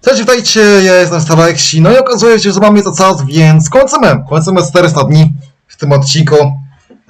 Cześć, witajcie, ja jestem Starleksi, no i okazuje się, że mamy to czas, więc kończymy. Kończymy 400 dni w tym odcinku.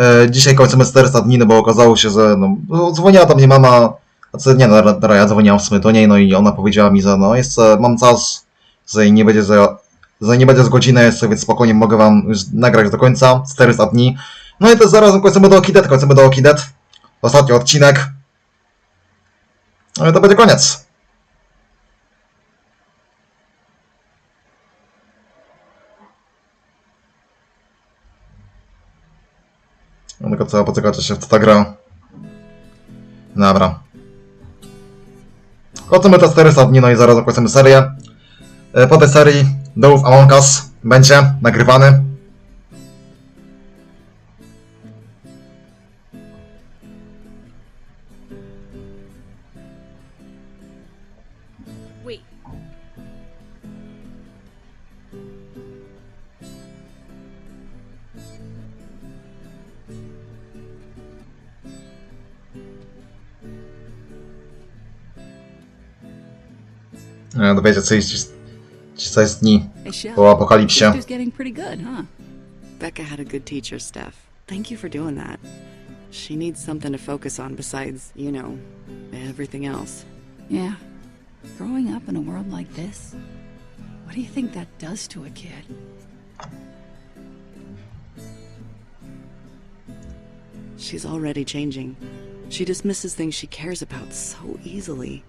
E, dzisiaj kończymy 400 dni, no bo okazało się, że no, no, dzwoniła do mnie mama, znaczy nie, no, dobra, ja dzwoniłam w sumie do niej, no i ona powiedziała mi, że no jeszcze mam czas, że nie będzie, że, że nie będzie z godziny jeszcze, więc spokojnie mogę wam już nagrać do końca, 400 dni. No i też zarazem kończymy do Okidet, kończymy do Okidet. Ostatni odcinek. No i to będzie koniec. No tylko trzeba poczekać, się w to ta gra. Dobra. Kończymy te 400 dni, no i zaraz kończymy serię. E, Po tej serii Dołów Among Us będzie nagrywany. E, Dowiecie, co jest 6 dni Hey, Shell. po apokalipsie. Sister's getting pretty good, huh? Becca had a good teacher, Steph. Thank you for doing that. She needs something to focus on besides, you know, everything else. Yeah. Growing up in a world like this, what do you think that does to a kid? She's already changing. She dismisses things she cares about so easily.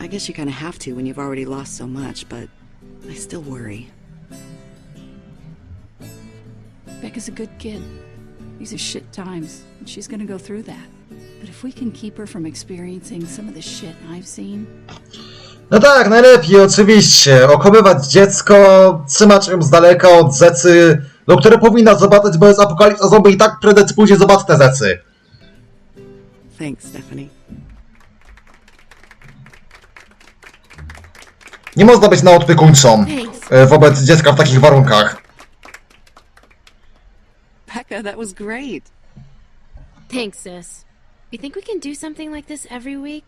I guess you kind of have to when you've already lost so much, but I still worry. Becca's a good kid. These are shit times, and she's gonna go through that. But if we can keep her from experiencing some of the shit I've seen, No tak, najlepiej oczywiście. Okopywać dziecko, trzymać ją z daleka od zecy, do które powinna zobaczyć, bo jest apokalipsa zombie i tak prędzej czy później zobaczy te zecy. Thanks, Stephanie. Nie można być naopiekuńczą Thanks. e, wobec dziecka w takich warunkach. Becca, that was great. Thanks, sis. You think we can do something like this every week?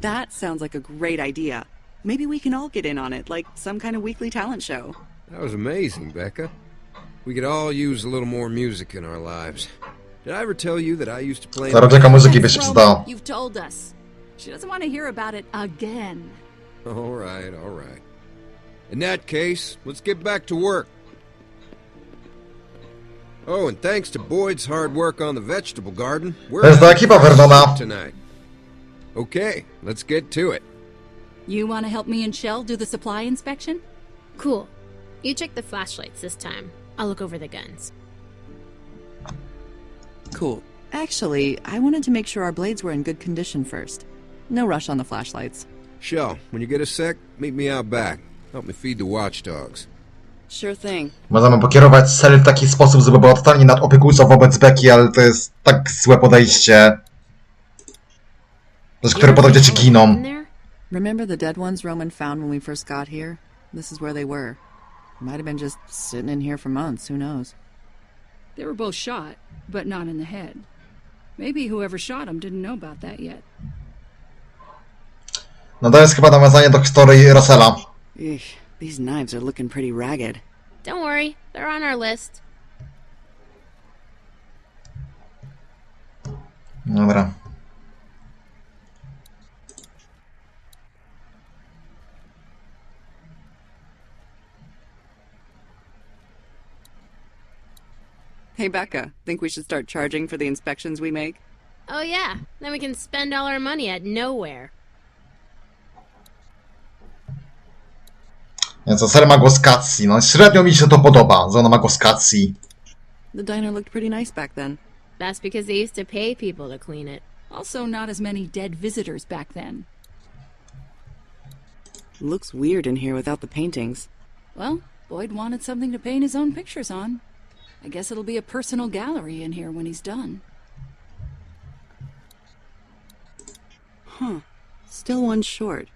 That sounds like a great idea. Maybe we can all get in on it, like some kind of weekly talent show. That was amazing, Becca. We could all use a little more music in our lives. Did I ever tell you that I used to play? in a Zarodzieka band? muzyki by się przydała. you've told us. She doesn't want to hear about it again. All right, all right. In that case, let's get back to work. Oh, and thanks to Boyd's hard work on the vegetable garden, we're To jest ta having ekipa fresh Vermona. soup tonight. Okay, let's get to it. You want to help me and Shell do the supply inspection? Cool. You check the flashlights this time. I'll look over the guns. Cool. Actually, I wanted to make sure our blades were in good condition first. No rush on the flashlights. Shell, when you get a sec, meet me out back. Help me feed the watchdogs. Sure thing. Możemy pokierować cel w taki sposób, żeby była totalnie nadopiekuńcza wobec Becky, ale to jest tak złe podejście, z które potem dzieci giną. Remember the dead ones Roman found when we first got here? This is where they were. Might have been just sitting in here for months, who knows? They were both shot, but not in the head. Maybe whoever shot him didn't know about that yet. No to jest chyba nawiązanie do historii Russella. Eesh, these knives are looking pretty ragged. Don't worry, they're on our list. Dobra. Hey, Becca, think we should start charging for the inspections we make? Oh, yeah. Then we can spend all our money at nowhere. Więc co, ser ma głos Katsi. No średnio mi się to podoba, że ona ma głos Katsi. The diner looked pretty nice back then. That's because they used to pay people to clean it. Also, not as many dead visitors back then. Looks weird in here without the paintings. Well, Boyd wanted something to paint his own pictures on. I guess it'll be a personal gallery in here when he's done. Huh. Still one short.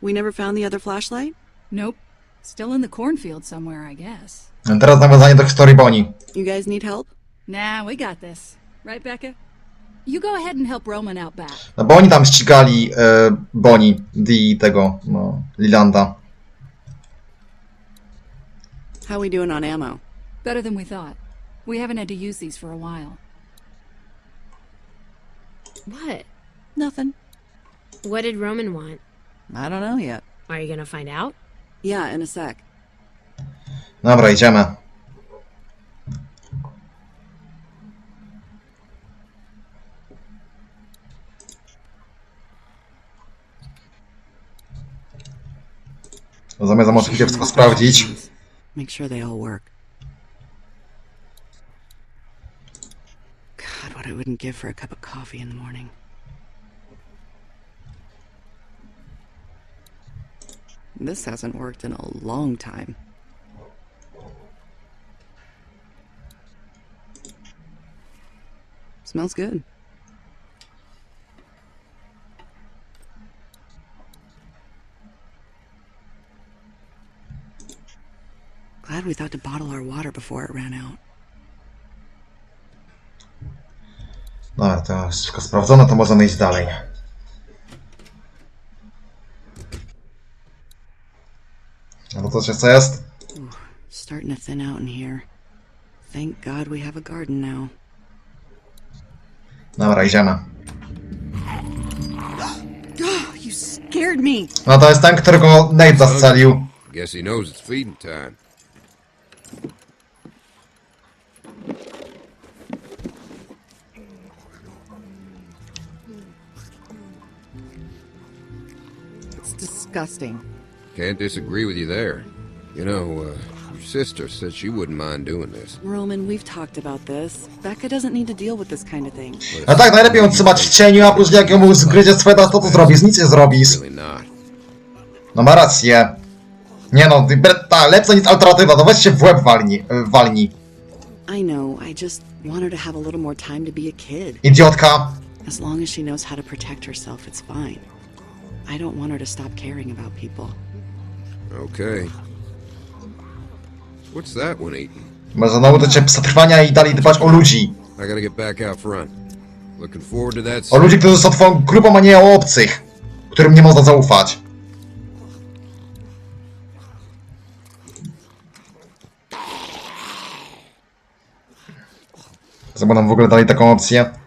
We never found the other flashlight? Nope. Still in the cornfield somewhere, I guess. Teraz nawiązanie do historii Bonnie. You guys need help? Nah, we got this. Right, Becca? You go ahead and help Roman out back. No bo oni tam ścigali e, Boni i tego, no, Lilanda. How we doing on ammo? Better than we thought. We haven't had to use these for a while. What? Nothing. What did Roman want? I don't know yet. Are you gonna find out? Yeah, in a sec. Dobra, idziemy. Zamierzam oczywiście wszystko sprawdzić. Make sure they all work. God, what I wouldn't give for a cup of coffee in the morning. This hasn't worked in a long time. Smells good. Glad we thought to bottle our water before it ran out. Dobra, to sprawdzone, to możemy iść dalej. A to coś jeszcze jest? Starting to thin out in here. Thank God we have a garden now. Dobra, idziemy. Oh, you scared me! No to jest ten, którego Nate zastrzelił. Guess he knows it's feeding time. It's disgusting. Can't disagree with you there. You know, uh, your sister said she wouldn't mind doing this. Roman, we've talked about this. Becca doesn't need to deal with this kind of thing. A tak, najlepiej ją trzymać w cieniu, a później jak ją zgryzie sweda, to co zrobisz? Nic nie zrobisz. Really not. No ma rację. Nie no, Bretta, lepsze niż alternatywa, to weź się w łeb walni, y, walni. I know, I just want her to have a little more time to be a kid. Idiotka. As long as she knows how to protect herself, it's fine. I don't want her to stop caring about people. Okay. What's that one eating? Może nauczyć cię przetrwania i dalej dbać o ludzi. I gotta get back out front. Looking forward to that. O ludzi, którzy są twoją grupą, a nie o obcych, którym nie można zaufać. Zobacz nam w ogóle dalej taką opcję.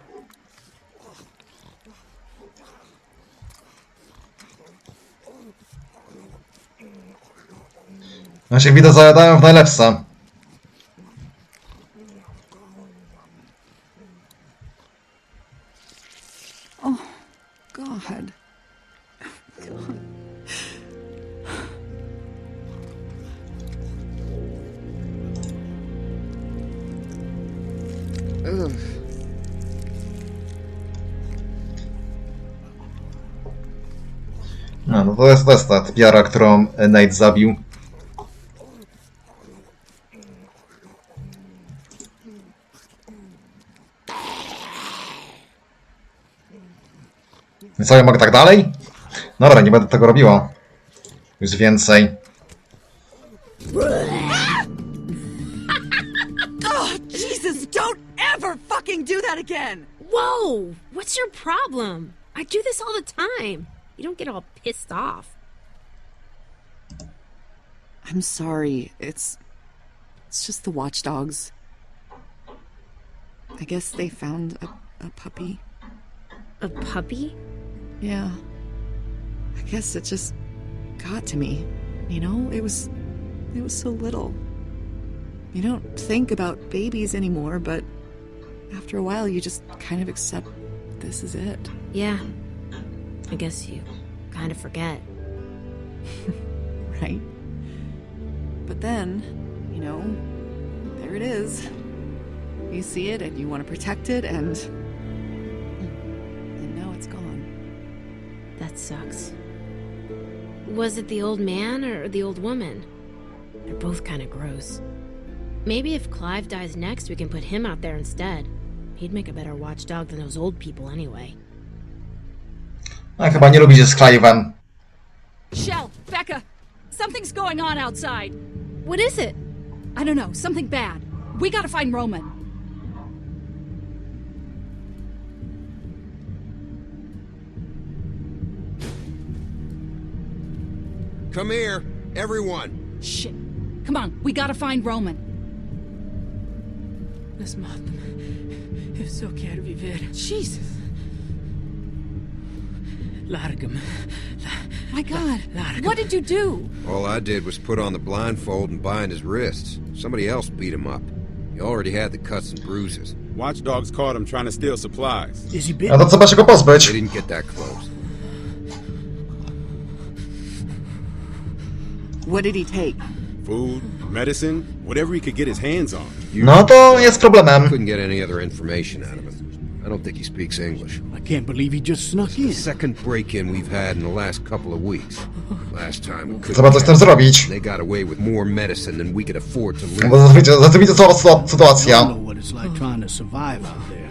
No się widać zajadają w najlepsze. God. No, no to jest, to jest ta tiara, którą Nate zabił. Co, ja mogę tak dalej? Dobra, nie będę tego robiła. Już więcej. Oh, Jesus, don't ever fucking do that again! Whoa! What's your problem? I do this all the time. You don't get all pissed off. I'm sorry. It's. It's just the watchdogs. I guess they found a, a puppy. A puppy? Yeah. I guess it just got to me. You know, it was. It was so little. You don't think about babies anymore, but after a while, you just kind of accept this is it. Yeah. I guess you kind of forget. right? But then, you know, there it is. You see it and you want to protect it, and. And That sucks. Was it the old man or the old woman? They're both kind of gross. Maybe if Clive dies next, we can put him out there instead. He'd make a better watchdog than those old people anyway. A chyba nie lubi się z Clive'em. Shell, Becca, something's going on outside. What is it? I don't know, something bad. We gotta find Roman. Come here, everyone. Shit. Come on, we gotta find Roman. Lass maten. Jag så kär viver. Jesus. Largam. My God. Largam. What did you do? All I did was put on the blindfold and bind his wrists. Somebody else beat him up. He already had the cuts and bruises. Watchdogs caught him trying to steal supplies. Is he No bitten? to trzeba się go They pozbyć. didn't get that close. What did he take? Food, medicine, whatever he could get his hands on. No to jest problemem. Couldn't get any other information out of him. I don't think he speaks English. I can't believe he just snuck in. The second break-in we've had in the last couple of weeks. Last time we Trzeba coś z tym couldn't. zrobić. They got away with more medicine than we could afford to No bo lose. wiecie, zazwyczaj cała sytua- I don't know what it's like trying to survive out there.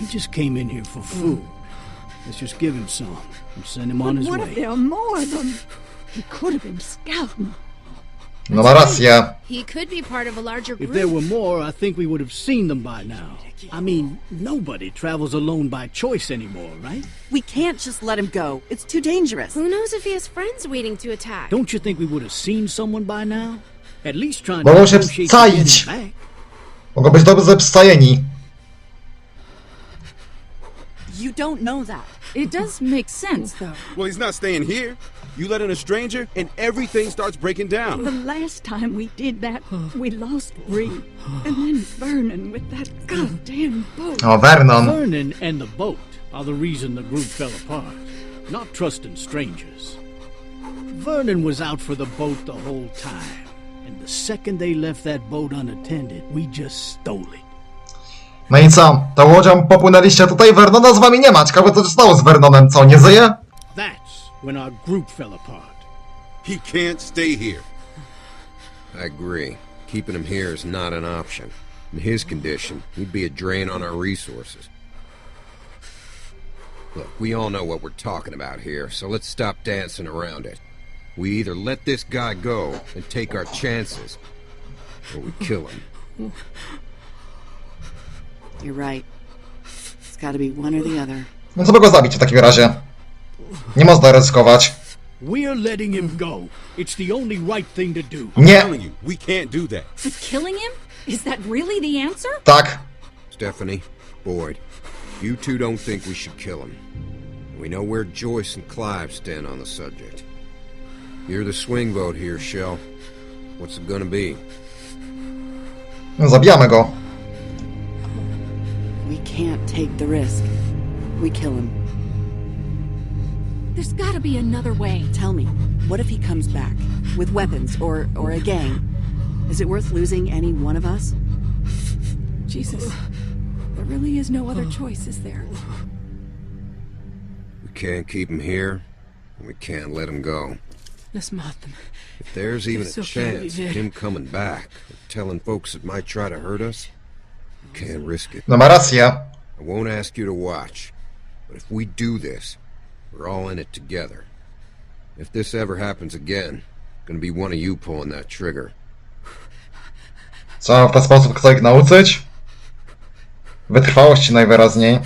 He just came in here for food. Let's just give him some and send him on his What if way. there are more of them? He could have been scouting. No ma rację. He could be part of a larger group. If there were more, I think we would have seen them by now. I mean, nobody travels alone by choice anymore, right? We can't just let him go. It's too dangerous. Who knows if he has friends waiting to attack? Don't you think we would have seen someone by now? At least trying Mogą to się negotiate to get wstaić. him back. Mogą być dobrze wstajeni. You don't know that. It does make sense, though. Well, he's not staying here. You let in a stranger, and everything starts breaking down. The last time we did that, we lost Bree. And then Vernon with that goddamn boat. O, Vernon. Vernon and the boat are the reason the group fell apart, not trusting strangers. Vernon was out for the boat the whole time, and the second they left that boat unattended, we just stole it. No i co? To łodzią popłynęliście tutaj, Vernona z wami nie ma. Ciekawe co się stało z Vernonem, co, nie żyje? That's when our group fell apart. He can't stay here. I agree. Keeping him here is not an option. In his condition, he'd be a drain on our resources. Look, we all know what we're talking about here, so let's stop dancing around it. We either let this guy go and take our chances, or we kill him. You're right. It's got to be one or the other. No trzeba go zabić w takim razie. Nie można ryzykować. We're letting him go. It's the only right thing to do. I'm Nie. telling you, we can't do that. But killing him? Is that really the answer? Tak. Stephanie, Boyd, you two don't think we should kill him. We know where Joyce and Clive stand on the subject. You're the swing vote here, Shell. What's it gonna be? No, Zabijamy go. We can't take the risk. We kill him. There's gotta be another way. Tell me, what if he comes back with weapons or or a gang? Is it worth losing any one of us? Jesus. There really is no other choice, is there? We can't keep him here, and we can't let him go. Let's mat them. If there's even a okay, chance of him coming back, or telling folks that might try to hurt us, we can't risk it. No ma rację. I won't ask you to watch, but if we do this, we're all in it together. If this ever happens again, gonna be one of you pulling that trigger. W ten sposób ich nauczyć. Wytrwałości najwyraźniej.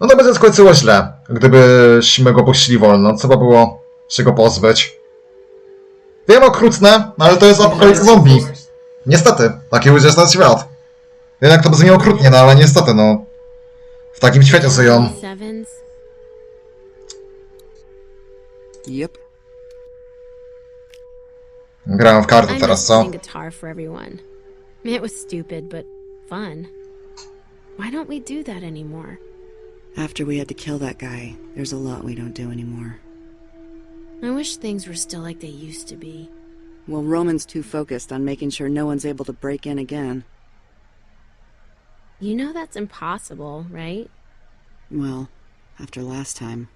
No to będzie skończyło źle, gdybyśmy go puścili wolno. Trzeba było się go pozbyć. Wiem, okrutne, ale to jest apokalipsa zombie. Niestety, taki jest ten świat. Wiem, jak to brzmi okrutnie, no ale niestety, no. W takim świecie żyją. Sevens. Yep. Grałem w karty teraz, co? playing guitar for everyone. It was stupid, but fun. Why don't we do that anymore? After we had to kill that guy, there's a lot we don't do anymore. I wish things were still like they used to be. Well, Roman's too focused on making sure no one's able to break in again. You know that's impossible, right? Well, after last time.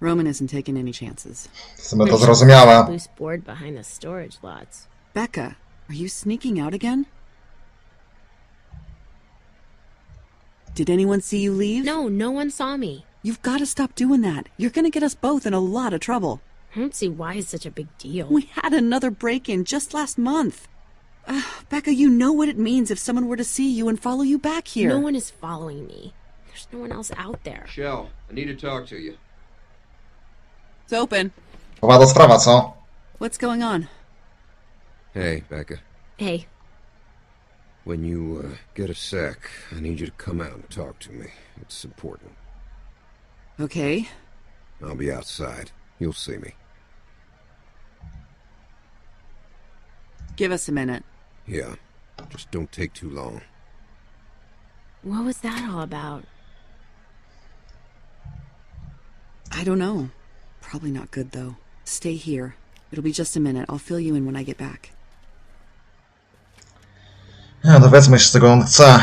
Roman isn't taking any chances. W sumie to There's zrozumiałe. a Loose board behind the storage lots. Becca, are you sneaking out again? Did anyone see you leave? No, no one saw me. You've got to stop doing that. You're going to get us both in a lot of trouble. I don't see why it's such a big deal. We had another break in just last month. Becca, you know what it means if someone were to see you and follow you back here. No one is following me. There's no one else out there. Shell, I need to talk to you. It's open. Poważna sprawa, co? What's going on? Hey, Becca. Hey, When you uh, get a sec, I need you to come out and talk to me. It's important. Okay. I'll be outside. You'll see me. Give us a minute. Yeah. Just don't take too long. what was that all about? I don't know. Probably not good, though. Stay here. It'll be just a minute. I'll fill you in when I get back. Nie, dowiedzmy się, czego on chce.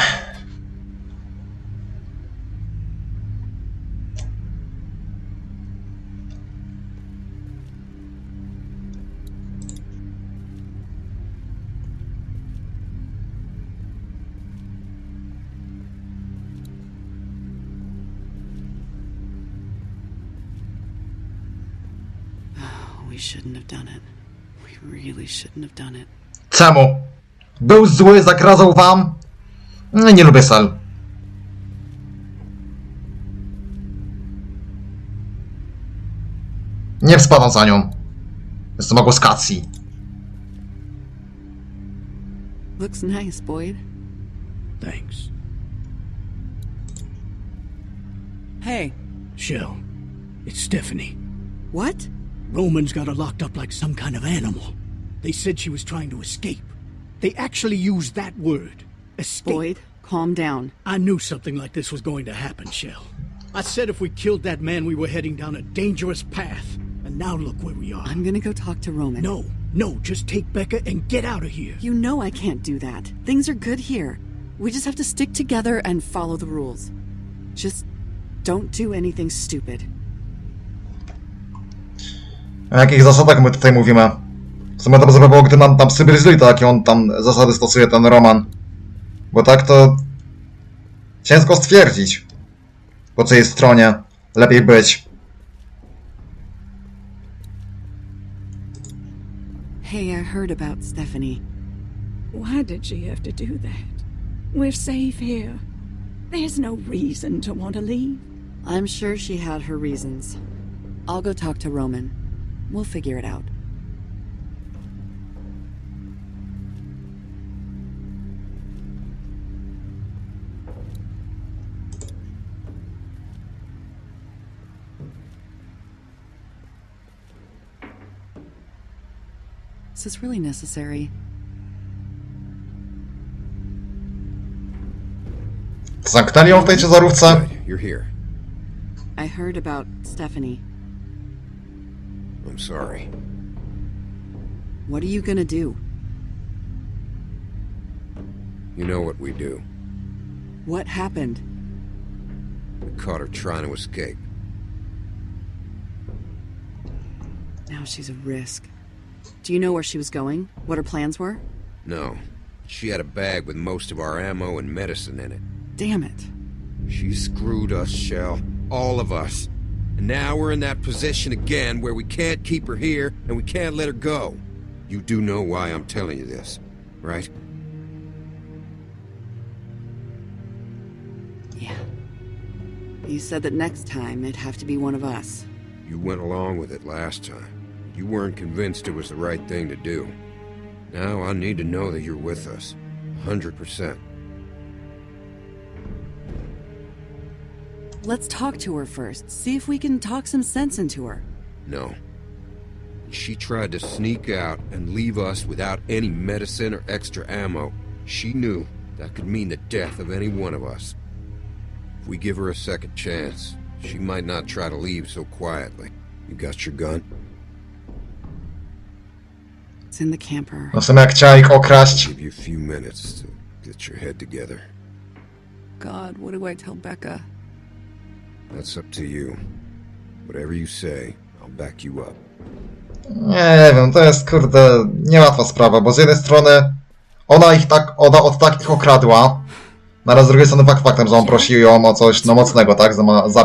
We shouldn't have done it. We really shouldn't have done it. Czemu? Był zły, zagradzał wam? Nie, nie lubię sal. Nie spadam za nią. Jestem ogłoskacji. Looks nice, Boyd. Thanks. Hey. Shell, it's Stephanie. What? Romans got her locked up like some kind of animal. They said she was trying to escape. They actually used that word. Escape. Boyd, calm down. I knew something like this was going to happen, Shell. I said if we killed that man, we were heading down a dangerous path. And now look where we are. I'm gonna go talk to Roman. No, no, just take Becca and get out of here. You know I can't do that. Things are good here. We just have to stick together and follow the rules. Just don't do anything stupid. O jakich zasadach my tutaj mówimy? W sumie dobrze by było, gdy nam tam sygnalizuje to, jakie on tam zasady stosuje, ten Roman. Bo tak to... Ciężko stwierdzić. Po czyjej stronie lepiej być. Hey, I heard about Stephanie. Why did she have to do that? We're safe here. There's no reason to want to leave. I'm sure she had her reasons. I'll go talk to Roman. We'll figure it out. Is this really necessary? Zamknęli ją w tej ciężarówce? Good, You're here. I heard about Stephanie. I'm sorry. What are you gonna do? You know what we do. What happened? We caught her trying to escape. Now she's a risk. Do you know where she was going? What her plans were? No. She had a bag with most of our ammo and medicine in it. Damn it. She screwed us, Shell. All of us. And now we're in that position again where we can't keep her here and we can't let her go. You do know why I'm telling you this, right? Yeah. You said that next time it'd have to be one of us. You went along with it last time. You weren't convinced it was the right thing to do. Now I need to know that you're with us. 100%. Let's talk to her first. See if we can talk some sense into her. No. She tried to sneak out and leave us without any medicine or extra ammo. She knew that could mean the death of any one of us. If we give her a second chance, she might not try to leave so quietly. You got your gun? It's in the camper. No w sumie jak chciała ich okraść. Give you a few minutes to get your head together. God, what do I tell Becca? That's up to you. Whatever you say, I'll back you up. Nie wiem, to jest kurde niełatwa sprawa, bo z jednej strony ona ich tak, ona od takich okradła, no ale z drugiej strony fakt faktem, że on prosił ją o coś no mocnego, tak, za, za